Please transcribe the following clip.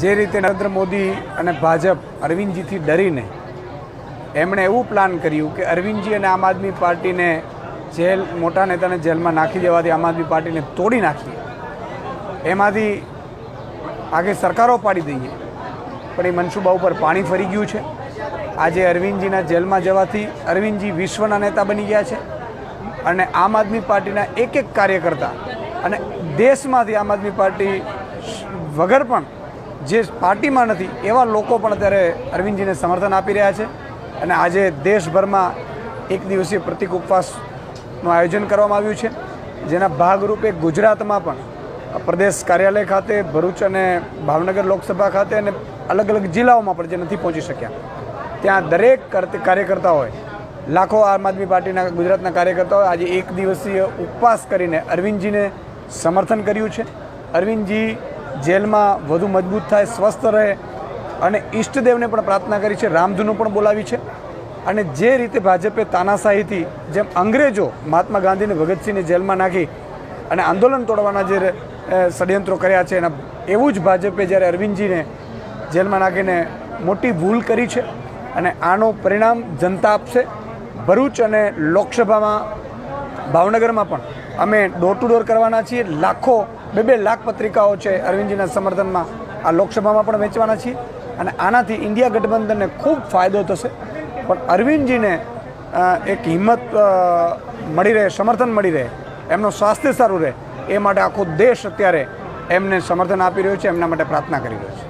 જે રીતે નરેન્દ્ર મોદી અને ભાજપ અરવિંદજીથી ડરીને એમણે એવું પ્લાન કર્યું કે અરવિંદજી અને આમ આદમી પાર્ટીને જેલ, મોટા નેતાને જેલમાં નાખી દેવાથી આમ આદમી પાર્ટીને તોડી નાખીએ. એમાંથી આગે સરકારો પાડી દઈએ. પણ એ મનસુબા ઉપર પાણી ફરી ગયું છે. આજે અરવિંદજીના જેલમાં જવાથી અરવિંદજી વિશ્વના નેતા બની ગયા છે અને આમ આદમી પાર્ટીના એક એક કાર્યકર્તા અને દેશમાંથી આમ આદમી પાર્ટી વગર પણ જે પાર્ટીમાં નથી, એવા લોકો પણ અત્યારે અરવિંદજીને સમર્થન આપી રહ્યા છે. અને આજે દેશભરમાં એક દિવસીય પ્રતિક ઉપવાસનું આયોજન કરવામાં આવ્યું છે. જેના ભાગરૂપે ગુજરાતમાં પણ પ્રદેશ કાર્યાલય ખાતે, ભરૂચ અને ભાવનગર લોકસભા ખાતે અને અલગ અલગ જિલ્લાઓમાં પણ જે નથી પહોંચી શક્યા, ત્યાં દરેક કાર્યકર્તાઓએ, લાખો આમ આદમી પાર્ટીના, ગુજરાતના કાર્યકર્તાઓએ આજે એક દિવસીય ઉપવાસ કરીને અરવિંદજીને સમર્થન કર્યું છે. અરવિંદજી જેલમાં વધુ મજબૂત થાય, સ્વસ્થ રહે અને ઈષ્ટદેવને પણ પ્રાર્થના કરી છે રામધૂનો પણ બોલાવી છે. અને જે રીતે ભાજપે તાનાશાહીથી જેમ અંગ્રેજો મહાત્મા ગાંધીને ભગતસિંહને જેલમાં નાખી અને આંદોલન તોડવાના જે ષડયંત્રો કર્યા છે, એના, એવું જ ભાજપે જ્યારે અરવિંદજીને જેલમાં નાખીને મોટી ભૂલ કરી છે અને આનો પરિણામ જનતા આપશે. ભરૂચ અને લોકસભામાં, ભાવનગરમાં પણ અમે ડોર ટુ ડોર કરવાના છીએ. લાખો, બે બે લાખ પત્રિકાઓ છે અરવિંદજીના સમર્થનમાં આ લોકસભામાં પણ વેચવાના છીએ. અને આનાથી ઇન્ડિયા ગઠબંધનને ખૂબ ફાયદો થશે. પણ અરવિંદજીને એક હિંમત મળી રહે, સમર્થન મળી રહે, એમનું સ્વાસ્થ્ય સારું રહે, એ માટે આખો દેશ અત્યારે એમને સમર્થન આપી રહ્યો છે, એમના માટે પ્રાર્થના કરી રહ્યો છે.